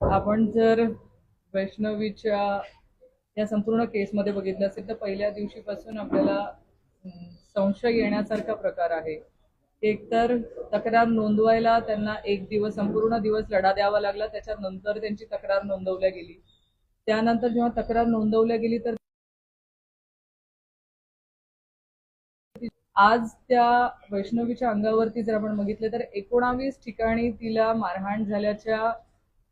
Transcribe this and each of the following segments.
आपण जर वैष्णवीच्या या संपूर्ण केसमध्ये बघितलं असेल तर पहिल्या दिवशीपासून आपल्याला संशय येण्यासारखा प्रकार आहे. एकतर तक्रार नोंदवायला त्यांना एक दिवस संपूर्ण दिवस लढा द्यावा लागला. त्याच्यानंतर त्यांची तक्रार नोंदवल्या गेली. त्यानंतर जेव्हा तक्रार नोंदवल्या गेली तर आज त्या वैष्णवीच्या अंगावरती जर आपण बघितलं तर एकोणावीस ठिकाणी तिला मारहाण झाल्याच्या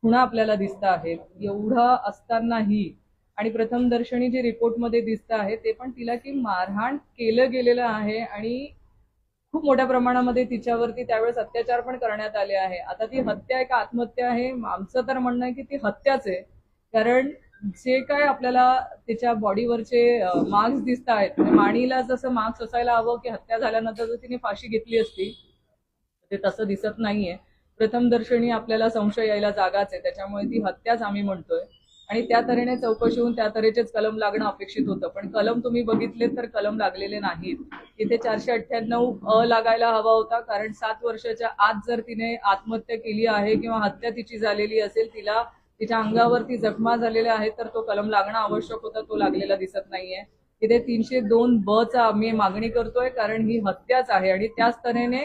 खुणा आपल्याला दिसत आहेत. एवढं असतानाही आणि प्रथम दर्शनी जे रिपोर्टमध्ये दिसत आहे ते पण तिला की मारहाण केलं गेलेलं आहे आणि खूप मोठ्या प्रमाणामध्ये तिच्यावरती त्यावेळेस अत्याचार पण करण्यात आले आहे. आता ती हत्या आहे का आत्महत्या आहे? आमचं तर म्हणणं आहे की ती हत्याच आहे. कारण जे काय आपल्याला तिच्या बॉडीवरचे मार्क्स दिसत आहेत म्हणजे माणीला जसं मार्क्स असायला हवं की हत्या झाल्यानंतर जर तिने फाशी घेतली असती ते तसं दिसत नाहीये. प्रथम दर्शनी आपल्याला संशय यायला जागाच आहे त्याच्यामुळे ती हत्याच आम्ही म्हणतोय. आणि त्या तऱ्हेने चौकशी होऊन त्या तऱ्हेचेच कलम लागणं अपेक्षित होतं. पण कलम तुम्ही बघितले तर कलम लागलेले नाहीत. तिथे चारशे अठ्ठ्याण्णव अ लागायला हवा होता कारण सात वर्षाच्या आत जर तिने आत्महत्या केली आहे किंवा हत्या तिची झालेली असेल तिला तिच्या अंगावरती जखमा झालेल्या आहेत तर तो कलम लागणं आवश्यक होता तो लागलेला दिसत नाहीये. तिथे तीनशे दोन ब चा आम्ही मागणी करतोय कारण ही हत्याच आहे आणि त्याच तऱ्हेने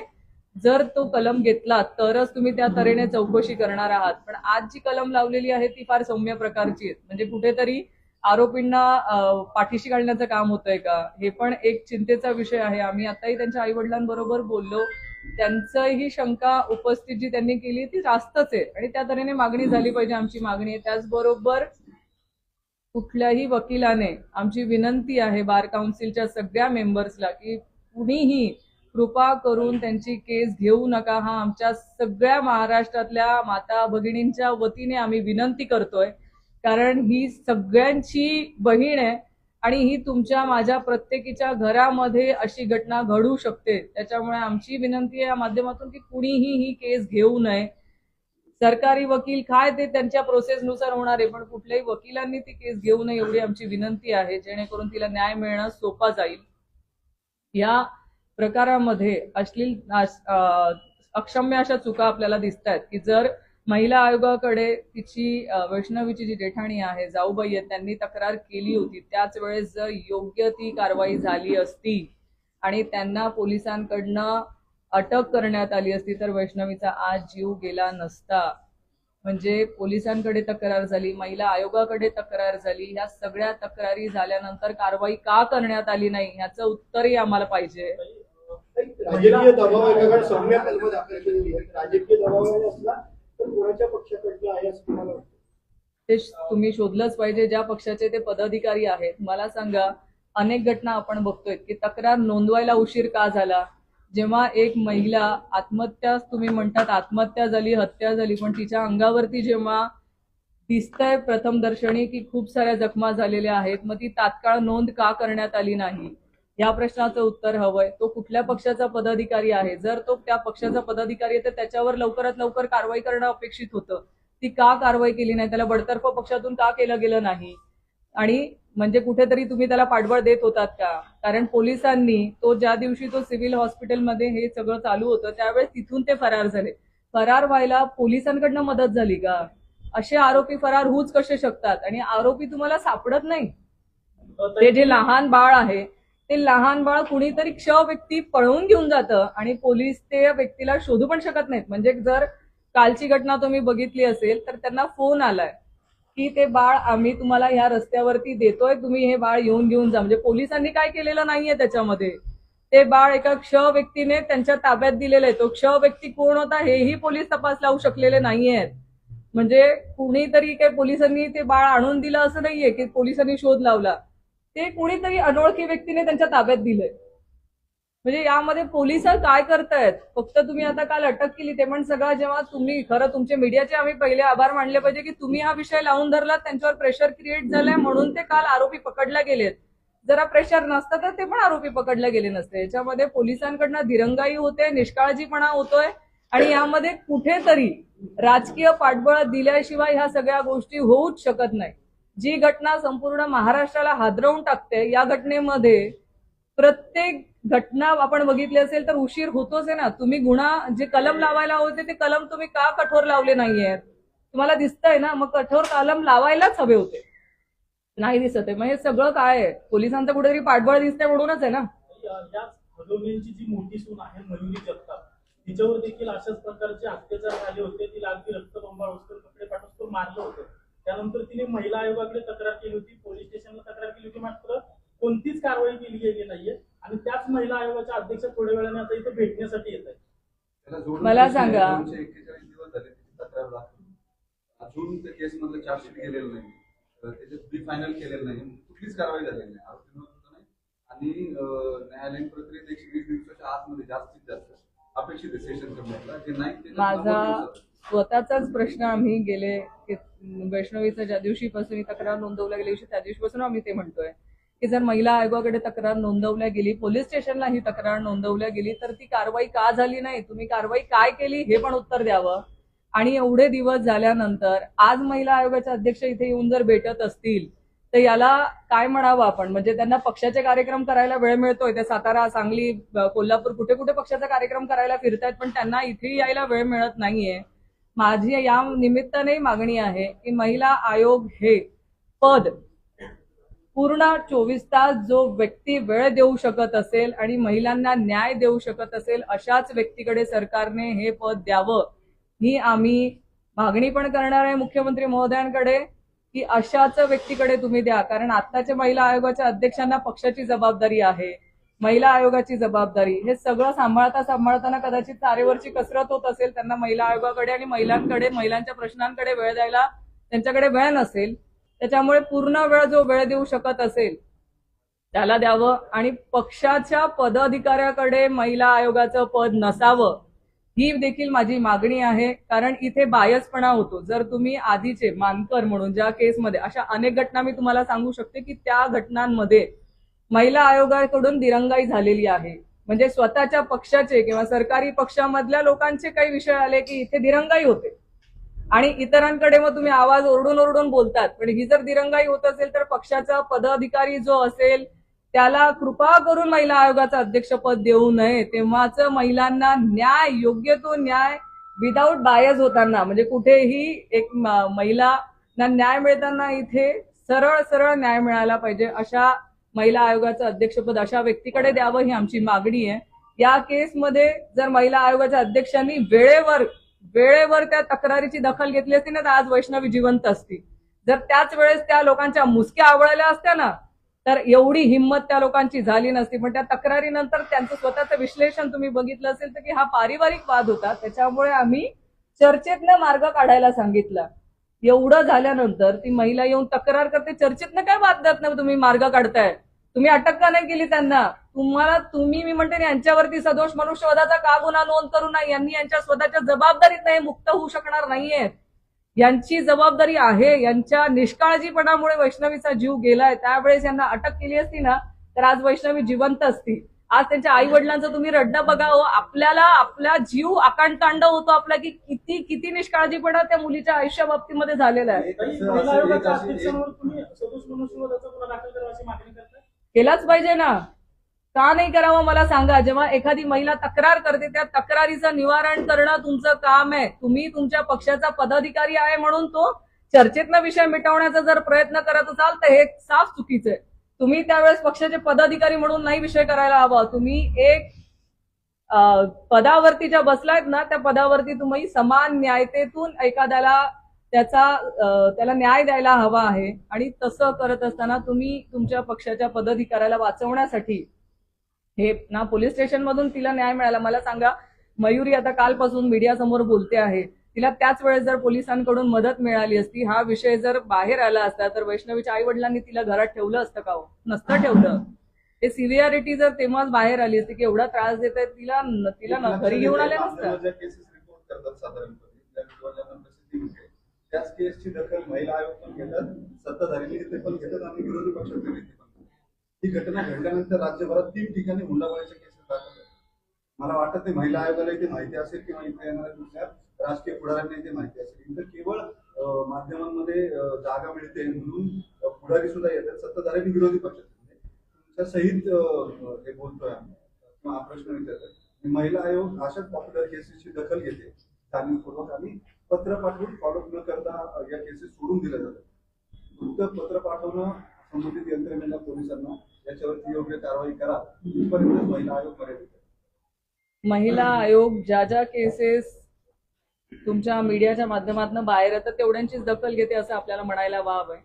जर तो कलम घेतला तरच तुम्ही त्या तऱ्हेने चौकशी करणार आहात. पण आज जी कलम लावलेली आहे ती फार सौम्य प्रकारची आहे. म्हणजे कुठेतरी आरोपींना पाठीशी घालण्याचं काम होतंय का? हे पण एक चिंतेचा विषय आहे. आम्ही आताही त्यांच्या आई वडिलांबरोबर बोललो. त्यांचंही शंका उपस्थित जी त्यांनी केली ती जास्तच आहे. आणि त्या तऱ्हेने मागणी झाली पाहिजे आमची मागणी आहे. त्याचबरोबर कुठल्याही वकिलाने आमची विनंती आहे बार काउन्सिलच्या सगळ्या मेंबर्सला की कुणीही कृपा करून त्यांची केस घेऊ नका. हा आमच्या सगळ्या महाराष्ट्रातल्या माता भगिनींच्या वतीने आम्ही विनंती करतोय. कारण ही सगळ्यांची बहीण आहे. आणि ही तुमच्या माझ्या प्रत्येकीच्या घरामध्ये अशी घटना घडू शकते. त्याच्यामुळे आमची विनंती आहे या माध्यमातून की कुणीही ही केस घेऊ नये. सरकारी वकील काय ते त्यांच्या प्रोसेसनुसार होणार आहे पण कुठल्याही वकिलांनी ती केस घेऊ नये एवढी आमची विनंती आहे. जेणेकरून तिला न्याय मिळणं सोपा जाईल. या प्रकारामध्ये अश्लील अक्षम्य अशा चुका आपल्याला दिसत आहेत की जर महिला आयोगाकडे तिची वैष्णवीची जी जेठाणी आहे जाऊबाई आहे त्यांनी तक्रार केली होती. त्याच वेळेस जर योग्य ती कारवाई झाली असती आणि त्यांना पोलिसांकडनं अटक करण्यात आली असती तर वैष्णवीचा आज जीव गेला नसता. म्हणजे पोलिसांकडे तक्रार झाली महिला आयोगाकडे तक्रार झाली ह्या सगळ्या तक्रारी झाल्यानंतर कारवाई का करण्यात आली नाही ह्याचं उत्तरही आम्हाला पाहिजे. राजकीय दबाव तर कोणाच्या पक्षाकडनं आहे असं तुम्हाला वाटतं? ते तुम्ही शोधलंच पाहिजे ज्या पक्षाचे ते पदाधिकारी आहेत. मला सांगा अनेक घटना आपण बघतोय की तक्रार नोंदवायला उशीर का झाला? जेव्हा एक महिला आत्महत्या तुम्ही म्हणतात आत्महत्या झाली हत्या झाली पण तिच्या अंगावरती जेव्हा दिसतंय प्रथम दर्शनी की खूप साऱ्या जखमा झालेल्या आहेत मग ती तात्काळ नोंद का करण्यात आली नाही? या प्रश्नाचं उत्तर हवंय. तो कुठल्या पक्षाचा पदाधिकारी आहे? जर तो त्या पक्षाचा पदाधिकारी आहे तर त्याच्यावर लवकरात लवकर कारवाई करणं अपेक्षित होतं. ती का कारवाई केली नाही? त्याला बडतर्फ पक्षातून का केलं गेलं नाही? आणि म्हणजे कुठेतरी तुम्ही त्याला पाठबळ देत होतात का? कारण पोलिसांनी तो ज्या दिवशी तो सिव्हिल हॉस्पिटलमध्ये हे सगळं चालू होतं त्यावेळेस तिथून ते फरार झाले. फरार व्हायला पोलिसांकडनं मदत झाली का? असे आरोपी फरार होऊच कसे शकतात? आणि आरोपी तुम्हाला सापडत नाही? ते जे लहान बाळ आहे ते लहान बाळ कुणीतरी क्ष व्यक्ती पळवून घेऊन जातं आणि पोलीस ते व्यक्तीला शोधू पण शकत नाहीत. म्हणजे जर कालची घटना तुम्ही बघितली असेल तर त्यांना फोन आलाय की ते बाळ आम्ही तुम्हाला ह्या रस्त्यावरती देतोय तुम्ही हे बाळ येऊन घेऊन जा. म्हणजे पोलिसांनी काय केलेलं नाहीये त्याच्यामध्ये. ते बाळ एका क्ष व्यक्तीने त्यांच्या ताब्यात दिलेलं आहे. तो क्ष व्यक्ती कोण होता हेही पोलीस तपास लावू शकलेले नाहीयेत. म्हणजे कुणीतरी काही पोलिसांनी ते बाळ आणून दिलं असं नाहीये की पोलिसांनी शोध लावला. ते कुणीतरी अनोळखी व्यक्तीने त्यांच्या ताब्यात दिलंय. म्हणजे यामध्ये पोलीस काय करतायत? फक्त तुम्ही आता काल अटक केली ते पण सगळं जेव्हा तुम्ही खरं तुमचे मीडियाचे आम्ही पहिले आभार मानले पाहिजे की तुम्ही हा विषय लावून धरलात त्यांच्यावर प्रेशर क्रिएट झालंय म्हणून ते काल आरोपी पकडल्या गेलेत. जरा प्रेशर नसतं तर ते पण आरोपी पकडले गेले नसते. याच्यामध्ये पोलिसांकडनं दिरंगाई होते निष्काळजीपणा होतोय आणि यामध्ये कुठेतरी राजकीय पाठबळ दिल्याशिवाय ह्या सगळ्या गोष्टी होऊच शकत नाही जी घटना संपूर्ण महाराष्ट्राला हादरवून टाकते या घटनेमध्ये प्रत्येक घटना आपण बघितली असेल तर उशीर होतोच आहे ना. तुम्ही गुन्हा जे कलम लावायला होते ते कलम तुम्ही का कठोर लावले नाहीयेत? तुम्हाला दिसतंय ना मग कठोर कलम लावायलाच हवे होते. नाही दिसत आहे. मग हे सगळं काय आहे? पोलिसांचं कुठेतरी पाठबळ दिसतंय म्हणूनच आहे ना. जी मोठी सून आहे मयुरी जगताप तिच्यावर देखील अशाच प्रकारचे अत्याचार झाले होते. तिला अगदी रक्तबंबाळ कपडे पाठवून मारलं होतं. त्यानंतर तिने महिला आयोगाकडे तक्रार केली होती पोलीस स्टेशनला तक्रार केली होती मात्र कोणतीच कारवाई केली गेली नाहीये. आणि त्याच महिला आयोगाच्या अध्यक्ष थोड्या वेळाने आता इथे भेटण्यासाठी येत आहेत. जोडून मला आहे, सांगा. एक्केचाळीस दिवस झाले त्याची तक्रार दाखल. अजून त्या केस मधलं चार्जशीट गेलेलं नाही. त्याच्यात बी फायनल केलेलं नाही. कुठलीच कारवाई झालेली नाही. आरोपी आणि न्यायालयीन प्रक्रियेत एकशे वीस दिवसाच्या आतमध्ये जास्तीत जास्त अपेक्षित आहे सेशन कमिटीला जे नाही ते माझा स्वतःचाच प्रश्न आम्ही गेले वैष्णवीचा ज्या दिवशीपासून ही तक्रार नोंदवल्या गेली त्या दिवशीपासून आम्ही ते म्हणतोय. की जर महिला आयोगाकडे तक्रार नोंदवल्या गेली पोलीस स्टेशनला ही तक्रार नोंदवल्या गेली तर ती कारवाई का झाली नाही? तुम्ही कारवाई काय केली? हे पण उत्तर द्यावं. आणि एवढे दिवस झाल्यानंतर आज महिला आयोगाचे अध्यक्ष इथे येऊन जर भेटत असतील तर याला काय म्हणावं आपण? म्हणजे त्यांना पक्षाचे कार्यक्रम करायला वेळ मिळतोय. त्या सातारा सांगली कोल्हापूर कुठे कुठे पक्षाचा कार्यक्रम करायला फिरतायत पण त्यांना इथे यायला वेळ मिळत नाहीये. माझी या निमित्ताने मागणी आहे की महिला आयोग हे पद पूर्ण चोवीस तास जो व्यक्ती वेळ देऊ शकत असेल आणि महिलांना न्याय देऊ शकत असेल अशाच व्यक्तीकडे सरकारने हे पद द्यावं ही आम्ही मागणी पण करणार आहे मुख्यमंत्री महोदयांकडे की अशाच व्यक्तीकडे तुम्ही द्या. कारण आत्ताच्या महिला आयोगाच्या अध्यक्षांना पक्षाची जबाबदारी आहे. महिला आयोगाची जबाबदारी. हे सगळं सांभाळता सांभाळताना कदाचित तारेवरची कसरत होत असेल त्यांना महिला आयोगाकडे आणि महिलांकडे महिलांच्या प्रश्नांकडे वेळ द्यायला त्यांच्याकडे वेळ नसेल. त्याच्यामुळे पूर्ण वेळ जो वेळ देऊ शकत असेल त्याला द्यावं आणि पक्षाच्या पदाधिकाऱ्याकडे महिला आयोगाचं पद नसावं ही देखील माझी मागणी आहे. कारण इथे बायसपणा होतो. जर तुम्ही आधीचे मानकर म्हणून ज्या केसमध्ये अशा अनेक घटना मी तुम्हाला सांगू शकते की त्या घटनांमध्ये महिला आयोगाकडून दिरंगाई झालेली आहे. म्हणजे स्वतःच्या पक्षाचे किंवा सरकारी पक्षामधल्या लोकांचे काही विषय आले की इथे दिरंगाई होते. आणि इतरांकडे मग तुम्ही आवाज ओरडून ओरडून बोलतात. पण ही जर दिरंगाई होत असेल तर पक्षाचा पदाधिकारी जो असेल त्याला कृपा करून महिला आयोगाचं अध्यक्षपद देऊ नये. तेव्हाच महिलांना न्याय योग्य तो न्याय विदाऊट बायस होताना म्हणजे कुठेही एक महिलांना न्याय मिळताना इथे सरळ सरळ न्याय मिळाला पाहिजे अशा महिला आयोगाचं अध्यक्षपद अशा व्यक्तीकडे द्यावं ही आमची मागणी आहे. या केसमध्ये जर महिला आयोगाच्या अध्यक्षांनी वेळेवर वेळेवर त्या तक्रारीची दखल घेतली असती ना तर आज वैष्णवी जिवंत असती. जर त्याच वेळेस त्या लोकांच्या मुसक्या आवळल्या असत्या ना तर एवढी हिंमत त्या लोकांची झाली नसती. पण त्या तक्रारीनंतर त्यांचं स्वतःचं विश्लेषण तुम्ही बघितलं असेल तर की हा पारिवारिक वाद होता. त्याच्यामुळे आम्ही चर्चेतनं मार्ग काढायला सांगितला. एवढं झाल्यानंतर ती महिला येऊन तक्रार करते चर्चेतनं काय वाद देत नाही तुम्ही मार्ग काढताय? तुम्ही अटक का नाही केली त्यांना? तुम्हाला तुम्ही मी म्हणते यांच्यावरती सदोष मनुष्यवधाचा का गुन्हा नोंद करू नये? यांनी यांच्या स्वतःच्या जबाबदारीत नाही मुक्त होऊ शकणार नाहीये. यांची जबाबदारी आहे यांच्या निष्काळजीपणामुळे वैष्णवीचा जीव गेलाय. त्यावेळेस यांना अटक केली असती ना तर आज वैष्णवी जिवंत असती. आज त्यांच्या आई वडिलांचं तुम्ही रड्डा बघावं आपल्याला आपला जीव आकांडतांड होतो आपला की किती किती निष्काळजीपणा त्या मुलीच्या आयुष्या बाबतीमध्ये झालेला आहे. केलाच पाहिजे ना. का नाही करावं मला सांगा. जेव्हा एखादी महिला तक्रार करते त्या तक्रारीचं निवारण करणं तुमचं काम आहे. तुम्ही तुमच्या पक्षाचा पदाधिकारी आहे म्हणून तो चर्चेतला विषय मिटवण्याचा जर प्रयत्न करत असाल तर हे साफ चुकीचं आहे. तुम्ही त्यावेळेस पक्षाचे पदाधिकारी म्हणून नाही विषय करायला हवा. तुम्ही एक पदावरती ज्या बसलायत ना त्या पदावरती तुम्ही समान न्यायतेतून एखाद्याला त्याचा त्याला न्याय द्यायला हवा आहे. आणि तसं करत असताना तुम्ही तुमच्या पक्षाच्या पदाधिकाऱ्याला वाचवण्यासाठी हे ना पोलीस स्टेशन मधून तिला न्याय मिळाला. मला सांगा मयुरी आता कालपासून मीडियासमोर बोलते आहे. तिला त्याच वेळेस जर पोलिसांकडून मदत मिळाली असती हा विषय जर बाहेर आला असता तर वैष्णवीच्या आई वडिलांनी तिला घरात ठेवलं असतं का हो नसतं ठेवलं ते सिव्हिअरिटी जर तेव्हाच बाहेर आली असती की एवढा त्रास देत आहे तिला तिला घरी घेऊन आले नसतं ज्या केसेस रिपोर्ट करतात साधारणपणे ज्या विरोधांना प्रसिद्धी मिळते त्याच केसची दखल महिला आयोग पण घेतात सत्ताधारी नेते पण घेतात आणि विरोधी पक्षाचे नेते पण घेतात. ही घटना घडल्यानंतर राज्यभरात तीन ठिकाणी हुंडाबळीच्या झाल्या. मला वाटत नाही महिला आयोगाला इथे माहिती असेल किंवा इथे येणाऱ्या दुसऱ्या राजकीय पुढाऱ्यांना इथे माहिती असेल. इथं केवळ माध्यमांमध्ये जागा मिळते म्हणून पुढारी सुद्धा येतात. सत्ताधारी विरोधी पक्ष म्हणजे तुमच्या सहित हे बोलतोय आम्ही किंवा हा प्रश्न विचारतोय महिला आयोग अशाच पॉप्युलर केसेसची दखल घेते. जाणीवपूर्वक आणि पत्र पाठवून फॉलोअप न करता या केसेस सोडून दिल्या जातात. फक्त पत्र पाठवणं संबंधित यंत्रणेला पोलिसांना याच्यावरती योग्य कारवाई करा इथपर्यंत महिला आयोग मर्यादित आहे. महिला आयोग ज्या ज्या केसेस तुमच्या मीडियाच्या माध्यमातून बाहेर येतात तेवढ्यांचीच दखल घेते असं आपल्याला म्हणायला वाव आहे.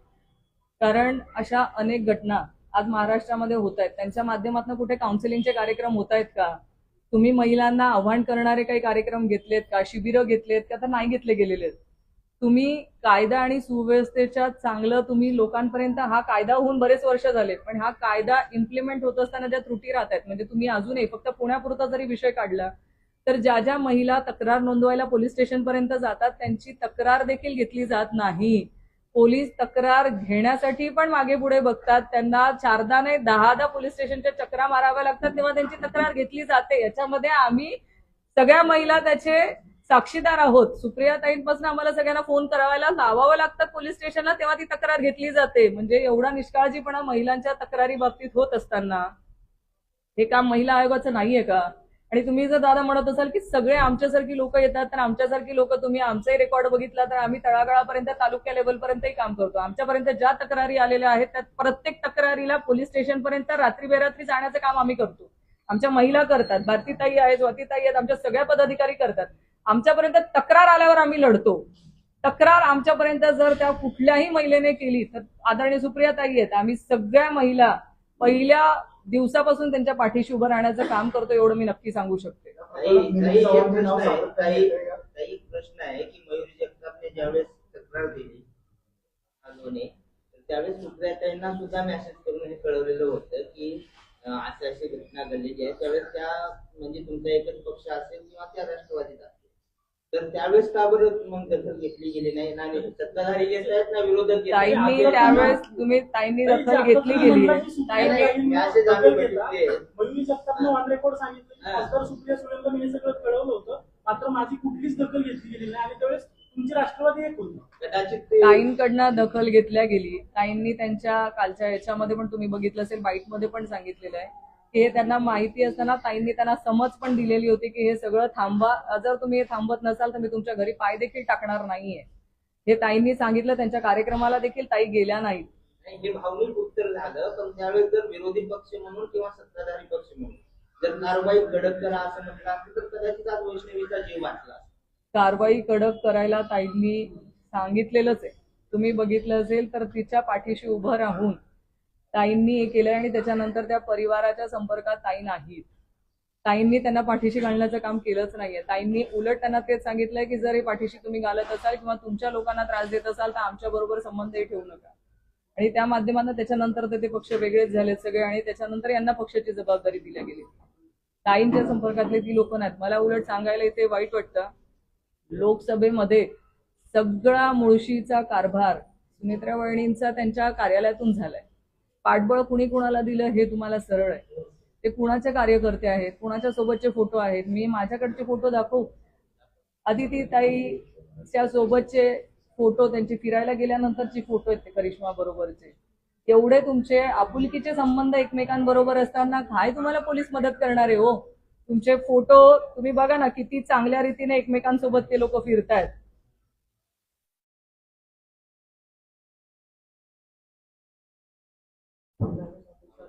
कारण अशा अनेक घटना आज महाराष्ट्रामध्ये होत आहेत. त्यांच्या माध्यमातून कुठे काउन्सिलिंगचे कार्यक्रम होत आहेत का? तुम्ही महिलांना आव्हान करणारे काही कार्यक्रम घेतलेत का? शिबिरं घेतलेत का? तर नाही घेतले गेलेले आहेत. तुम्ही कायदा आणि सुव्यवस्थेच्या चांगलं तुम्ही लोकांपर्यंत हा कायदा होऊन बरेच वर्ष झाले पण हा कायदा इम्प्लिमेंट होत असताना ज्या त्रुटी राहत आहेत म्हणजे तुम्ही अजूनही फक्त पुण्यापुरता जरी विषय काढला तर ज्या ज्या महिला तक्रार नोंदवायला पोलीस स्टेशनपर्यंत जातात त्यांची तक्रार देखील घेतली जात नाही. पोलीस तक्रार घेण्यासाठी पण मागे पुढे बघतात. त्यांना चारदा नाही दहादा पोलीस स्टेशनच्या चक्रा माराव्या लागतात तेव्हा त्यांची तक्रार घेतली जाते. याच्यामध्ये आम्ही सगळ्या महिला त्याचे साक्षीदार आहोत. सुप्रियाताईंपासून आम्हाला सगळ्यांना फोन करावायला लावावं लागतात पोलीस स्टेशनला तेव्हा ती तक्रार घेतली जाते. म्हणजे एवढा निष्काळजीपणा महिलांच्या तक्रारी बाबतीत होत असताना. हे काम महिला आयोगाचं नाहीये का? आणि तुम्ही जर दादा म्हणत असाल की सगळे आमच्यासारखी लोक येतात तर आमच्यासारखी लोक तुम्ही आमचाही रेकॉर्ड बघितला तर आम्ही तळागाळापर्यंत तालुक्या लेवलपर्यंतही काम करतो. आमच्यापर्यंत ज्या तक्रारी आलेल्या आहेत त्या प्रत्येक तक्रारीला पोलीस स्टेशनपर्यंत रात्री बेरात्री जाण्याचं काम आम्ही करतो. आमच्या महिला करतात. भारतीताई आहेत स्वातीताई आहेत आमच्या सगळ्या पदाधिकारी करतात. आमच्यापर्यंत तक्रार आल्यावर आम्ही लढतो. तक्रार आमच्यापर्यंत जर त्या कुठल्याही महिलेने केली तर आदरणीय सुप्रिया ताई आहेत. आम्ही सगळ्या महिला पहिल्या दिवसापासून त्यांच्या पाठीशी उभं राहण्याचं काम करतो एवढं मी नक्की सांगू शकते. काही प्रश्न आहे की मयुरी जगतापने ज्यावेळेस तक्रार दिली अजूनही तर त्यावेळेस सुप्रियाताईंना सुद्धा मेसेज करून हे कळवलेलं होतं की अं, अशी घटना घडलेली आहे त्यावेळेस त्या म्हणजे तुमचा एकच पक्ष असेल किंवा त्या राष्ट्रवादीचा. तर त्यावेळेस का बरं मग दखल घेतली गेली नाही? ना सत्ताधारी घेत आहेत ना विरोधक? ताईंनी त्यावेळेस तुम्ही ताईंनी दखल घेतली गेली. ताईंनी मॅसेज आम्ही बघितले. मयुरी जगतापनं ऑन रेकॉर्ड सांगितलं. खासदार सुप्रिया सुळेंना मी हे सगळं कळवलं होतं. मात्र माझी कुठलीच दखल घेतली गेली नाही. आणि त्यावेळेस तुमची राष्ट्रवादी एक होती. कदाचित ते ताईंकडनं दखल घेतल्या गेली. ताईंनी त्यांच्या कालच्या याच्यामध्ये पण तुम्ही बघितलं असेल बाईटमध्ये पण सांगितलेलं आहे. हे त्यांना माहिती असताना ताईंनी त्यांना समज पण दिलेली होती की हे सगळं थांबवा जर तुम्ही हे थांबत नसाल तर मी तुमच्या घरी पाय देखील टाकणार नाहीये. हे ताईंनी सांगितलं त्यांच्या कार्यक्रमाला देखील ताई गेल्या नाहीत. नाही, हे भावनिक उत्तर झालं पण त्यावेळेस जर विरोधी पक्ष म्हणून किंवा सत्ताधारी पक्ष म्हणून जर कारवाई कडक करा असं म्हटलं असतं तर कदाचित आज वैष्णवीचा जीव वाचला. कारवाई कडक करायला ताईंनी सांगितलेलंच आहे. तुम्ही बघितलं असेल तर तिच्या पाठीशी उभं राहून ताईंनी हे केलंय आणि त्याच्यानंतर त्या परिवाराच्या संपर्कात ताई नाहीत. ताईंनी त्यांना पाठीशी घालण्याचं काम केलंच नाहीये. ताईंनी उलट त्यांना तेच सांगितलंय की जर हे पाठीशी तुम्ही घालत असाल किंवा तुमच्या लोकांना त्रास देत असाल तर आमच्या बरोबर संबंधही ठेवू नका. आणि त्या माध्यमातून त्याच्यानंतर तर ते पक्ष वेगळेच झालेत सगळे आणि त्याच्यानंतर यांना पक्षाची जबाबदारी दिल्या गेली. ताईंच्या संपर्कातले ती लोक नाहीत. मला उलट सांगायला इथे वाईट वाटतं लोकसभेमध्ये सगळा मुळशीचा कारभार सुनेत्रा वहिनींचा त्यांच्या कार्यालयातून झालाय. पाठबळ कुणी कुणाला दिलं हे तुम्हाला सरळ आहे. ते कुणाचे कार्यकर्ते आहेत कुणाच्या सोबतचे फोटो आहेत मी माझ्याकडचे फोटो दाखवू? अदिती ताईच्या सोबतचे फोटो त्यांचे फिरायला गेल्यानंतरचे फोटो आहेत ते करिश्मा बरोबरचे. एवढे तुमचे आपुलकीचे संबंध एकमेकांबरोबर असताना काय तुम्हाला पोलीस मदत करणार आहे हो? तुमचे फोटो तुम्ही बघा ना किती चांगल्या रीतीने एकमेकांसोबत ते लोक फिरतायत.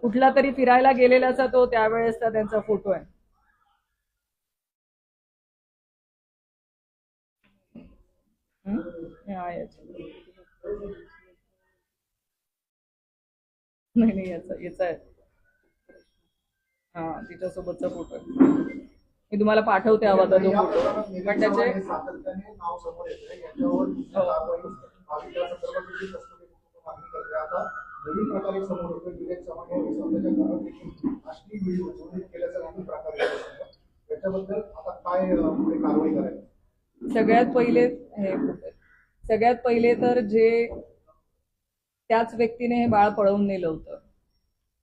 कुठला तरी फिरायला गेलेलाचा तो त्यावेळेसचा त्यांचा फोटो आहे. नाही नाही याचा याचा आहे. हा तिच्यासोबतचा फोटो आहे. मी तुम्हाला पाठवते हवा तर तो फोटो. पण त्याचे हो. नवीन प्रकारे समोर येतो विवेक चव्हाण यांनी स्वतःच्या घरात देखील अशी व्हिडिओ नोंदणी केल्याचा नवीन प्रकार त्याच्याबद्दल आता काय पुढे कारवाई करायची? सगळ्यात पहिले हे सगळ्यात पहिले तर जे त्याच व्यक्तीने हे बाळ पळवून नेलं होतं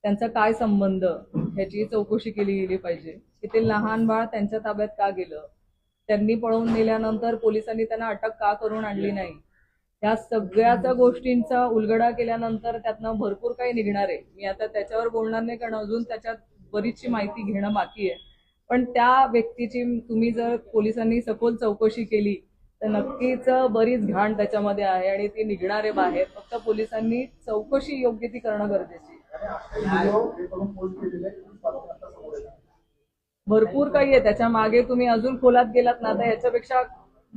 त्यांचा काय संबंध ह्याची चौकशी केली गेली पाहिजे. की ते लहान बाळ त्यांच्या ताब्यात का गेलं? त्यांनी पळवून नेल्यानंतर पोलिसांनी त्यांना अटक का करून आणली नाही? या सगळ्याच गोष्टींचा उलगडा केल्यानंतर त्यातनं भरपूर काही निघणार आहे. मी आता त्याच्यावर बोलणार नाही कारण अजून त्याच्यात बरीचशी माहिती घेणं बाकी आहे. पण त्या व्यक्तीची तुम्ही जर पोलिसांनी सखोल चौकशी केली तर नक्कीच बरीच घाण त्याच्यामध्ये आहे आणि ती निघणार आहे बाहेर. फक्त पोलिसांनी चौकशी योग्य ती करणं गरजेची भरपूर काही आहे. त्याच्यामागे तुम्ही अजून खोलात गेलात ना तर याच्यापेक्षा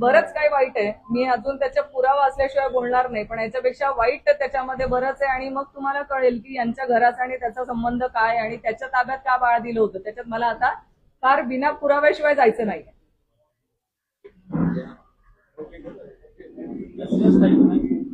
बरंच काही वाईट आहे. मी अजून त्याच्या पुरावा असल्याशिवाय बोलणार नाही पण याच्यापेक्षा वाईट त्याच्यामध्ये बरंच आहे आणि मग तुम्हाला कळेल की यांच्या घराचा आणि त्याचा संबंध काय आणि त्याच्या ताब्यात का बाळ दिलं होतं. त्याच्यात मला आता फार बिना पुराव्याशिवाय जायचं नाही Yes.